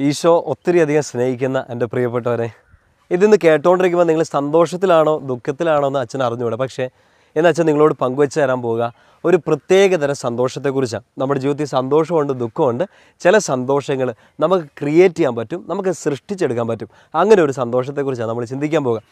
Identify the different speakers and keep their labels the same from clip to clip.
Speaker 1: ഈശോ ഒത്തിരി അധികം സ്നേഹിക്കുന്ന എന്റെ പ്രിയപ്പെട്ടവരെ ഇതിന്ന് കേട്ടോണ്ടിരിക്കുമ്പോൾ നിങ്ങൾ സന്തോഷത്തിലാണോ ദുഃഖത്തിലാണോ എന്ന് അച്ഛൻ അറിഞ്ഞുകൂടെ. പക്ഷേ എന്ന് അച്ഛൻ നിങ്ങളോട് പങ്കുവെച്ച് തരാൻ പോവുക. ഒരു പ്രത്യേക തരം സന്തോഷത്തെക്കുറിച്ചാണ്. നമ്മുടെ ജീവിതത്തിൽ സന്തോഷമുണ്ട് ദുഃഖമുണ്ട്. ചില സന്തോഷങ്ങൾ നമുക്ക് ക്രിയേറ്റ് ചെയ്യാൻ പറ്റും നമുക്ക് സൃഷ്ടിച്ചെടുക്കാൻ പറ്റും. അങ്ങനെ ഒരു സന്തോഷത്തെക്കുറിച്ചാണ് നമ്മൾ ചിന്തിക്കാൻ പോകുക.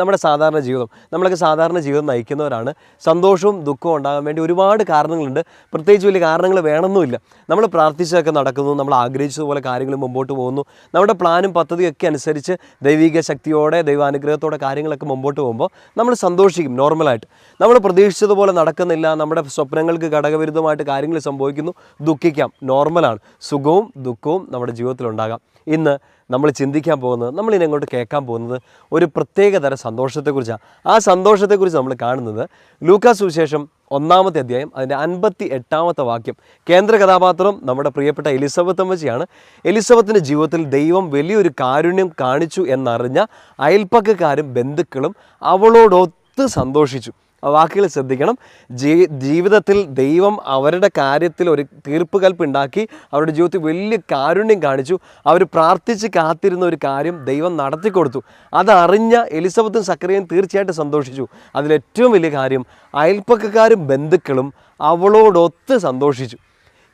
Speaker 1: നമ്മുടെ സാധാരണ ജീവിതം നമ്മളൊക്കെ സാധാരണ ജീവിതം നയിക്കുന്നവരാണ്. സന്തോഷവും ദുഃഖവും ഉണ്ടാകാൻ വേണ്ടി ഒരുപാട് കാരണങ്ങളുണ്ട്. പ്രത്യേകിച്ച് വലിയ കാരണങ്ങൾ വേണമെന്നുമില്ല നമ്മൾ പ്രാർത്ഥിച്ചതൊക്കെ നടക്കുന്നു നമ്മൾ ആഗ്രഹിച്ചതുപോലെ കാര്യങ്ങൾ മുമ്പോട്ട് പോകുന്നു. നമ്മുടെ പ്ലാനും പദ്ധതിയൊക്കെ അനുസരിച്ച് ദൈവിക ശക്തിയോടെ ദൈവാനുഗ്രഹത്തോടെ കാര്യങ്ങളൊക്കെ മുമ്പോട്ട് പോകുമ്പോൾ നമ്മൾ സന്തോഷിക്കും നോർമലായിട്ട് നമ്മൾ പ്രതീക്ഷിച്ചതുപോലെ നടക്കുന്നില്ല നമ്മുടെ സ്വപ്നങ്ങൾക്ക് ഘടകവിരുദ്ധമായിട്ട് കാര്യങ്ങൾ സംഭവിക്കുന്നു. ദുഃഖിക്കാം. നോർമലാണ്. സുഖവും ദുഃഖവും നമ്മുടെ ജീവിതത്തിലുണ്ടാകാം ഇന്ന് നമ്മൾ ചിന്തിക്കാൻ പോകുന്നത് നമ്മൾ ഇനി കേൾക്കാൻ പോകുന്നത് ഒരു പ്രത്യേക തരം സന്തോഷത്തെക്കുറിച്ചാണ്. ആ സന്തോഷത്തെക്കുറിച്ച് നമ്മൾ കാണുന്നത് ലൂക്കാ സുവിശേഷം ഒന്നാമത്തെ അധ്യായം അതിന്റെ അൻപത്തി എട്ടാമത്തെ വാക്യം. കേന്ദ്ര കഥാപാത്രം നമ്മുടെ പ്രിയപ്പെട്ട എലിസബത്ത് അമ്മച്ചിയാണ്. എലിസബത്തിന്റെ ജീവിതത്തിൽ ദൈവം വലിയൊരു കാരുണ്യം കാണിച്ചു എന്നറിഞ്ഞ അയൽപ്പക്കക്കാരും ബന്ധുക്കളും അവളോടൊത്ത് സന്തോഷിച്ചു. വാക്കുകൾ ശ്രദ്ധിക്കണം. ജീ ജീവിതത്തിൽ ദൈവം അവരുടെ കാര്യത്തിൽ ഒരു തീർപ്പ് കൽപ്പുണ്ടാക്കി അവരുടെ ജീവിതത്തിൽ വലിയ കാരുണ്യം കാണിച്ചു. അവർ പ്രാർത്ഥിച്ച് കാത്തിരുന്ന ഒരു കാര്യം ദൈവം നടത്തി കൊടുത്തു. അതറിഞ്ഞ എലിസബത്തും സക്രിയയും തീർച്ചയായിട്ടും സന്തോഷിച്ചു. അതിലേറ്റവും വലിയ കാര്യം അയൽപ്പക്കക്കാരും ബന്ധുക്കളും അവളോടൊത്ത് സന്തോഷിച്ചു.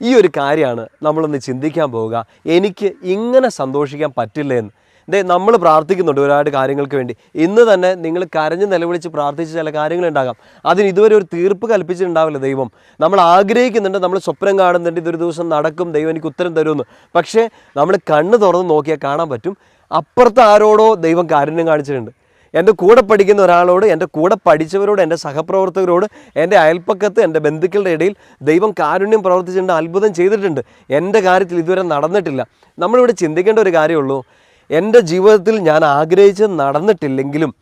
Speaker 1: ഈ ഒരു കാര്യമാണ് നമ്മളൊന്ന് ചിന്തിക്കാൻ പോവുക. എനിക്ക് ഇങ്ങനെ സന്തോഷിക്കാൻ പറ്റില്ല എന്ന് ദേ നമ്മൾ പ്രാർത്ഥിക്കുന്നുണ്ട് ഒരുപാട് കാര്യങ്ങൾക്ക് വേണ്ടി. ഇന്ന് തന്നെ നിങ്ങൾ കരഞ്ഞ് നിലവിളിച്ച് പ്രാർത്ഥിച്ച ചില കാര്യങ്ങളുണ്ടാകാം അതിന് ഇതുവരെ ഒരു തീർപ്പ് കൽപ്പിച്ചിട്ടുണ്ടാവില്ല ദൈവം. നമ്മൾ ആഗ്രഹിക്കുന്നുണ്ട് നമ്മൾ സ്വപ്നം കാണുന്നുണ്ട് ഇതൊരു ദിവസം നടക്കും ദൈവം എനിക്ക് ഉത്തരം തരുമെന്ന്. പക്ഷേ നമ്മൾ കണ്ണ് തുറന്ന് നോക്കിയാൽ കാണാൻ പറ്റും അപ്പുറത്ത് ആരോടോ ദൈവം കാരുണ്യം കാണിച്ചിട്ടുണ്ട്. എന്റെ കൂടെ പഠിക്കുന്ന ഒരാളോട് എന്റെ കൂടെ പഠിച്ചവരോട് എന്റെ സഹപ്രവർത്തകരോട് എന്റെ അയൽപ്പക്കത്ത് എന്റെ ബന്ധുക്കളുടെ ഇടയിൽ ദൈവം കാരുണ്യം പ്രവർത്തിച്ചിട്ടുണ്ട് അത്ഭുതം ചെയ്തിട്ടുണ്ട്. എന്റെ കാര്യത്തിൽ ഇതുവരെ നടന്നിട്ടില്ല. നമ്മളിവിടെ ചിന്തിക്കേണ്ട ഒരു കാര്യമുള്ളൂ എന്റെ ജീവിതത്തിൽ ഞാൻ ആഗ്രഹിച്ച് നടന്നിട്ടില്ലെങ്കിലും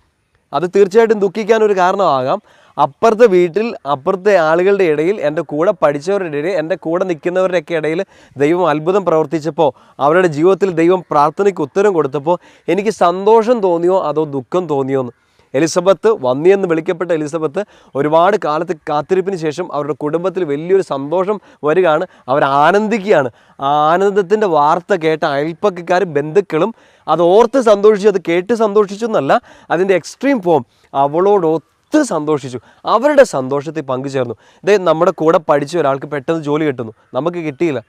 Speaker 1: അത് തീർച്ചയായിട്ടും ദുഃഖിക്കാൻ ഒരു കാരണമാകാം. അപ്പുറത്തെ വീട്ടിൽ അപ്പുറത്തെ ആളുകളുടെ ഇടയിൽ എന്റെ കൂടെ പഠിച്ചവരുടെ ഇടയിൽ എന്റെ കൂടെ നിൽക്കുന്നവരുടെയൊക്കെ ഇടയിൽ ദൈവം അത്ഭുതം പ്രവർത്തിച്ചപ്പോൾ അവരുടെ ജീവിതത്തിൽ ദൈവം പ്രാർത്ഥനയ്ക്ക് ഉത്തരം കൊടുത്തപ്പോൾ എനിക്ക് സന്തോഷം തോന്നിയോ അതോ ദുഃഖം തോന്നിയോ എന്ന് എലിസബത്ത് വന്നിയെന്ന് വിളിക്കപ്പെട്ട എലിസബത്ത് ഒരുപാട് കാലത്ത് കാത്തിരിപ്പിന് ശേഷം അവരുടെ കുടുംബത്തിൽ വലിയൊരു സന്തോഷം വരികയാണ്. അവർ ആനന്ദിക്കുകയാണ്. ആ ആനന്ദത്തിന്റെ വാർത്ത കേട്ട അയൽപ്പക്കാരും ബന്ധുക്കളും അത് ഓർത്ത് സന്തോഷിച്ചു അത് കേട്ട് സന്തോഷിച്ചു എന്നല്ല അതിന്റെ എക്സ്ട്രീം ഫോം അവളോട് ഒത്ത് സന്തോഷിച്ചു. അവരുടെ സന്തോഷത്തിൽ പങ്കുചേർന്നു. ഇതേ നമ്മുടെ കൂടെ പഠിച്ച ഒരാൾക്ക് പെട്ടെന്ന് ജോലി കിട്ടുന്നു. നമുക്ക് കിട്ടിയില്ല.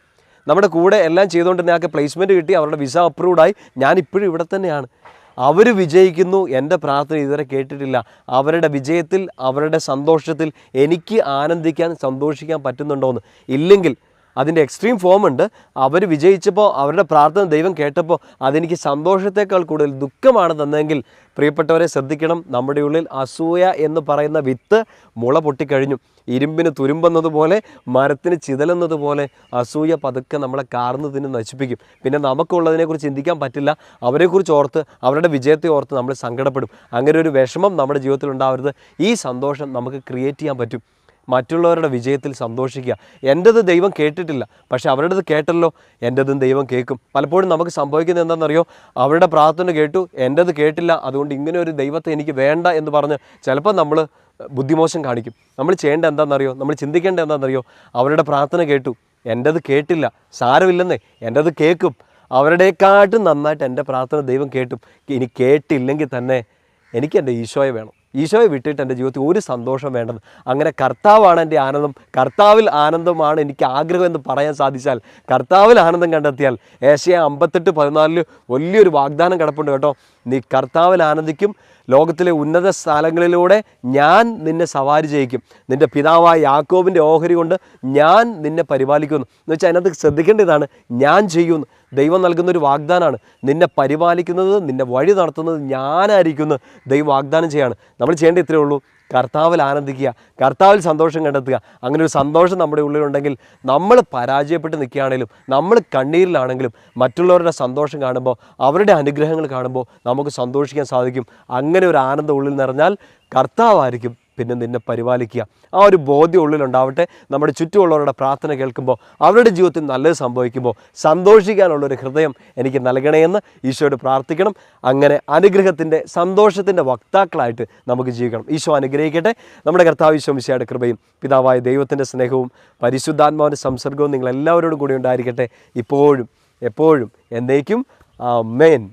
Speaker 1: നമ്മുടെ കൂടെ എല്ലാം ചെയ്തുകൊണ്ട് ആൾക്ക് പ്ലേസ്മെന്റ് കിട്ടി അവരുടെ വിസ അപ്രൂവ്ഡായി ഞാനിപ്പോഴും ഇവിടെ തന്നെയാണ്. അവർ വിജയിക്കുന്നു എന്റെ പ്രാർത്ഥന ഇതുവരെ കേട്ടിട്ടില്ല. അവരുടെ വിജയത്തിൽ അവരുടെ സന്തോഷത്തിൽ എനിക്ക് ആനന്ദിക്കാൻ സന്തോഷിക്കാൻ പറ്റുന്നുണ്ടോയെന്ന് ഇല്ലെങ്കിൽ അതിന്റെ എക്സ്ട്രീം ഫോം ഉണ്ട്. അവർ വിജയിച്ചപ്പോൾ അവരുടെ പ്രാർത്ഥന ദൈവം കേട്ടപ്പോൾ അതെനിക്ക് സന്തോഷത്തേക്കാൾ കൂടുതൽ ദുഃഖമാണ് തന്നെങ്കിൽ പ്രിയപ്പെട്ടവരെ ശ്രദ്ധിക്കണം. നമ്മുടെ ഉള്ളിൽ അസൂയ എന്ന് പറയുന്ന വിത്ത് മുള പൊട്ടിക്കഴിഞ്ഞു. ഇരുമ്പിന് തുരുമ്പെന്നതുപോലെ മരത്തിന് ചിതലെന്നതുപോലെ അസൂയ പതുക്കെ നമ്മളെ കാർന്ന് തിന്ന് നശിപ്പിക്കും. പിന്നെ നമുക്കുള്ളതിനെക്കുറിച്ച് ചിന്തിക്കാൻ പറ്റില്ല. അവരെക്കുറിച്ച് ഓർത്ത് അവരുടെ വിജയത്തെ ഓർത്ത് നമ്മൾ സങ്കടപ്പെടും. അങ്ങനെ ഒരു വിഷമം നമ്മുടെ ജീവിതത്തിൽ ഉണ്ടാവരുത്. ഈ സന്തോഷം നമുക്ക് ക്രിയേറ്റ് ചെയ്യാൻ പറ്റും. മറ്റുള്ളവരുടെ വിജയത്തിൽ സന്തോഷിക്കുക. എന്റെത് ദൈവം കേട്ടിട്ടില്ല. പക്ഷെ അവരുടേത് കേട്ടല്ലോ. എന്റെതും ദൈവം കേൾക്കും. പലപ്പോഴും നമുക്ക് സംഭവിക്കുന്നത് എന്താണെന്നറിയോ? അവരുടെ പ്രാർത്ഥന കേട്ടു. എന്റെത് കേട്ടില്ല. അതുകൊണ്ട് ഇങ്ങനെ ഒരു ദൈവത്തെ എനിക്ക് വേണ്ട എന്ന് പറഞ്ഞ് ചിലപ്പോൾ നമ്മൾ ബുദ്ധിമോശം കാണിക്കും. നമ്മൾ ചെയ്യേണ്ട എന്താണെന്നറിയോ? നമ്മൾ ചിന്തിക്കേണ്ട എന്താണെന്നറിയോ? അവരുടെ പ്രാർത്ഥന കേട്ടു. എന്റെത് കേട്ടില്ല. സാരമില്ലെന്നേ. എന്റെത് കേൾക്കും. അവരുടെക്കാട്ടും നന്നായിട്ട് എന്റെ പ്രാർത്ഥന ദൈവം കേട്ടും. ഇനി കേട്ടില്ലെങ്കിൽ തന്നെ എനിക്ക് എന്റെ ഈശോയെ വേണം. ഈശോയെ വിട്ടിട്ട് എന്റെ ജീവിതത്തിൽ ഒരു സന്തോഷം വേണ്ടത്. അങ്ങനെ കർത്താവാണ് എന്റെ ആനന്ദം. കർത്താവിൽ ആനന്ദമാണ് എനിക്ക് ആഗ്രഹം എന്ന് പറയാൻ സാധിച്ചാൽ കർത്താവിൽ ആനന്ദം കണ്ടെത്തിയാൽ ഏഷ്യ അമ്പത്തെട്ട് പതിനാലിൽ വലിയൊരു വാഗ്ദാനം കിടപ്പുണ്ട് കേട്ടോ. നീ കർത്താവിൽ ആനന്ദിക്കും. ലോകത്തിലെ ഉന്നത സ്ഥലങ്ങളിലൂടെ ഞാൻ നിന്നെ സവാരി ചെയ്യിക്കും. നിന്റെ പിതാവായ യാക്കോബിന്റെ ഓഹരി കൊണ്ട് ഞാൻ നിന്നെ പരിപാലിക്കുന്നു. എന്ന് വെച്ചാൽ അതിനകത്ത് ശ്രദ്ധിക്കേണ്ടതാണ് ഞാൻ ചെയ്യുന്നു. ദൈവം നൽകുന്ന ഒരു വാഗ്ദാനമാണ് നിന്നെ പരിപാലിക്കുന്നത് നിന്നെ വഴി നടത്തുന്നത് ഞാനായിരിക്കുന്നു. ദൈവം വാഗ്ദാനം ചെയ്യാണ്. നമ്മൾ ചെയ്യേണ്ട ഇത്രയേ ഉള്ളൂ. കർത്താവിൽ ആനന്ദിക്കുക കർത്താവിൽ സന്തോഷം കണ്ടെത്തുക. അങ്ങനെ ഒരു സന്തോഷം നമ്മുടെ ഉള്ളിലുണ്ടെങ്കിൽ നമ്മൾ പരാജയപ്പെട്ട് നിൽക്കുകയാണെങ്കിലും നമ്മൾ കണ്ണീരിലാണെങ്കിലും മറ്റുള്ളവരുടെ സന്തോഷം കാണുമ്പോൾ അവരുടെ അനുഗ്രഹങ്ങൾ കാണുമ്പോൾ നമുക്ക് സന്തോഷിക്കാൻ സാധിക്കും. അങ്ങനെ ഒരു ആനന്ദം ഉള്ളിൽ നിറഞ്ഞാൽ കർത്താവായിരിക്കും. പിന്നെ നിന്നെ പരിപാലിക്കുക. ആ ഒരു ബോധ്യം ഉള്ളിലുണ്ടാവട്ടെ. നമ്മുടെ ചുറ്റുമുള്ളവരുടെ പ്രാർത്ഥന കേൾക്കുമ്പോൾ അവരുടെ ജീവിതത്തിൽ നല്ലത് സംഭവിക്കുമ്പോൾ സന്തോഷിക്കാനുള്ളൊരു ഹൃദയം എനിക്ക് നൽകണമെന്ന് ഈശോയോട് പ്രാർത്ഥിക്കണം. അങ്ങനെ അനുഗ്രഹത്തിന്റെ സന്തോഷത്തിന്റെ വക്താക്കളായിട്ട് നമുക്ക് ജീവിക്കണം. ഈശോ അനുഗ്രഹിക്കട്ടെ. നമ്മുടെ കർത്താവ് ഈശോ കൃപയും പിതാവായ ദൈവത്തിന്റെ സ്നേഹവും പരിശുദ്ധാത്മാവിന്റെ സംസർഗവും നിങ്ങൾ എല്ലാവരോടും കൂടി ഉണ്ടായിരിക്കട്ടെ. ഇപ്പോഴും എപ്പോഴും എന്നേക്കും. മെയിൻ